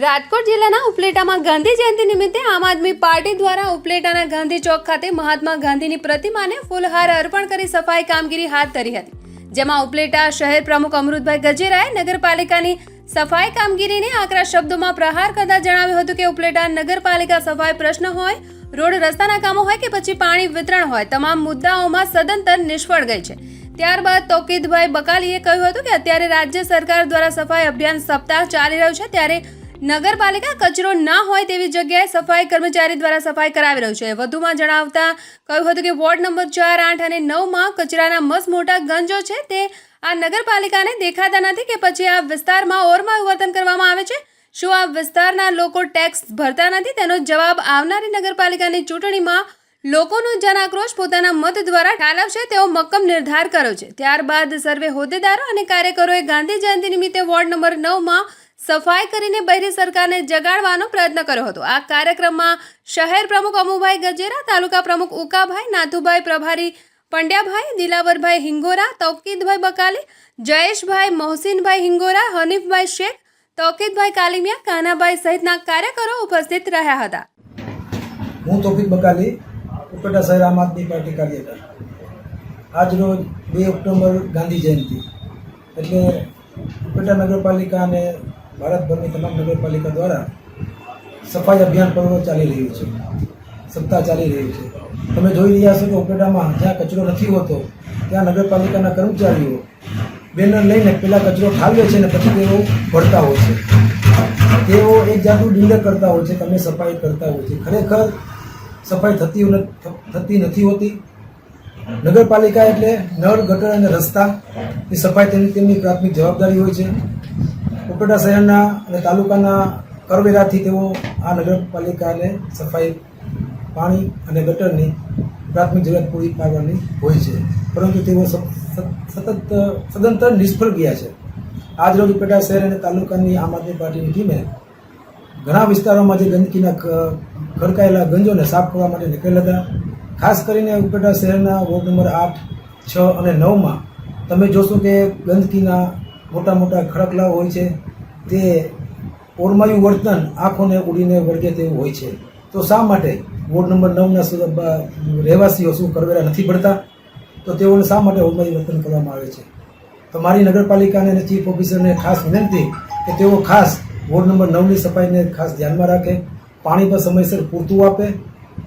રાજકોટ જિલ્લાના ઉપલેટામાં ગાંધી જયંતિ નિમિત્તે આમ આદમી પાર્ટી દ્વારા ઉપલેટાના ગાંધી ચોક ખાતે મહાત્મા ગાંધીની પ્રતિમાને ફૂલહાર અર્પણ કરી સફાઈ કામગીરી હાથ ધરી હતી. જેમાં ઉપલેટા શહેર પ્રમુખ અમૃતભાઈ ગજેરાએ નગરપાલિકાની સફાઈ કામગીરીને આકરા શબ્દોમાં પ્રહાર કરતા જણાવ્યું હતું કે ઉપલેટા નગરપાલિકા સફાઈ પ્રશ્ન હોય, રોડ રસ્તાના કામો હોય કે પછી પાણી વિતરણ હોય, તમામ મુદ્દાઓમાં સદંતર નિષ્ફળ ગઈ છે. ત્યારબાદ તોકીદભાઈ બકાલીએ કહ્યું હતું કે અત્યારે રાજ્ય સરકાર દ્વારા સફાઈ અભિયાન સપ્તાહ ચાલી રહ્યું છે, ત્યારે નગરપાલિકા કચરો ના હોય તેવી જગ્યાએ સફાઈ કર્મચારી દ્વારા સફાઈ કરાવી રહ્યું છે. વધુમાં જણાવતા કહ્યું હતું કે વોર્ડ નંબર ચાર, આઠ અને નવમાં કચરાના મસ મોટા ગંજો છે. તે આ નગરપાલિકાને દેખાતા નથી કે પછી આ વિસ્તારમાં ઓરમાં વર્તન કરવામાં આવે છે? શું આ વિસ્તારના લોકો ટેક્સ ભરતા નથી? તેનો જવાબ આવનારી નગરપાલિકાની ચૂંટણીમાં લોકોનો જન આક્રોશ પોતાના મત દ્વારા ઠાલવશે તેવો મક્કમ નિર્ધાર કર્યો છે. ત્યારબાદ સર્વે હોદ્દેદારો અને કાર્યકરોએ ગાંધી જયંતિ નિમિત્તે વોર્ડ નંબર નવમાં સફાઈ કરીને બહેરી સરકારને જગાડવાનો પ્રયત્ન કર્યો હતો. આ કાર્યક્રમમાં શહેર પ્રમુખ અમુભાઈ ગજેરા, તાલુકા પ્રમુખ ઉકાભાઈ, નાથુભાઈ પ્રભારી, પંડ્યાભાઈ, દિલાવરભાઈ હિંગોરા, તૌકીદભાઈ બકાલી, જયેશભાઈ, મોહસિનભાઈ હિંગોરા, હનીફભાઈ શેખ, તૌકીદભાઈ કાલિમિયા, કાનાભાઈ સહિતના કાર્યકરો ઉપસ્થિત રહ્યા હતા. હું તોફિક બકાલી ઉપેટા શહેર આમ આદમી પાર્ટી કાર્યકર. આજરોજ બે ઓક્ટોબર ગાંધી જયંતિ. એટલે ઉપેટા નગરપાલિકા અને ભારતભરની તમામ નગરપાલિકા દ્વારા સફાઈ અભિયાન પર્વ ચાલી રહ્યું છે. સપ્તાહ ચાલી રહ્યું છે. તમે જોઈ રહ્યા છો કે ઉપેટામાં જ્યાં કચરો નથી હોતો, ત્યાં નગરપાલિકાના કર્મચારીઓ બેનર લઈને પહેલાં કચરો ઠાલવે છે અને પછી તેઓ ભરતા હોય છે. તેઓ એક જાતનું ડીલર કરતા હોય છે તમે સફાઈ કરતા હોય છે. ખરેખર સફાઈ થતી થતી નથી હોતી. નગરપાલિકા એટલે નળ, ગટર અને રસ્તા, એ સફાઈ તેની તેમની પ્રાથમિક જવાબદારી હોય છે. ઉપેટા શહેરના અને તાલુકાના કરવેરાથી તેઓ આ નગરપાલિકાને સફાઈ, પાણી અને ગટરની પ્રાથમિક જરૂરિયાત પૂરી પાડવાની હોય છે. પરંતુ તેઓ સતત, સદંતર નિષ્ફળ ગયા છે. આજ રોજ શહેર અને તાલુકાની આમ આદમી પાર્ટીની ટીમે ઘણા વિસ્તારોમાં જે ગંદકીના ખડકાયેલા ગંજોને સાફ કરવા માટે નીકળેલા હતા. ખાસ કરીને ઉપેટા શહેરના વોર્ડ નંબર આઠ, છ અને નવમાં તમે જોશો કે ગંદકીના મોટા મોટા ખડકલાઓ હોય છે, તે ઓરમાયું વર્તન આંખોને ઉડીને વળગે તેવું હોય છે. તો શા માટે વોર્ડ નંબર નવના રહેવાસીઓ શું કરવેરા નથી ભરતા તો તેઓને શા માટે ઓરમાયું વર્તન કરવામાં આવે છે? તો મારી નગરપાલિકાને અને ચીફ ઓફિસરને ખાસ વિનંતી કે તેઓ ખાસ વોર્ડ નંબર નવની સફાઈને ખાસ ધ્યાનમાં રાખે, પાણી પર સમયસર પૂરતું આપે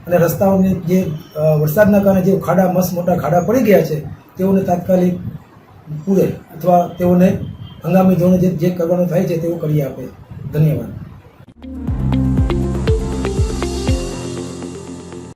અને રસ્તાઓને જે વરસાદના કારણે જે ખાડા, મસ્ત મોટા ખાડા પડી ગયા છે, તેઓને તાત્કાલિક પૂરે અથવા તેઓને હંગામી ધોરણે જે કરવાનું થાય છે તેવું કરી આપે. ધન્યવાદ.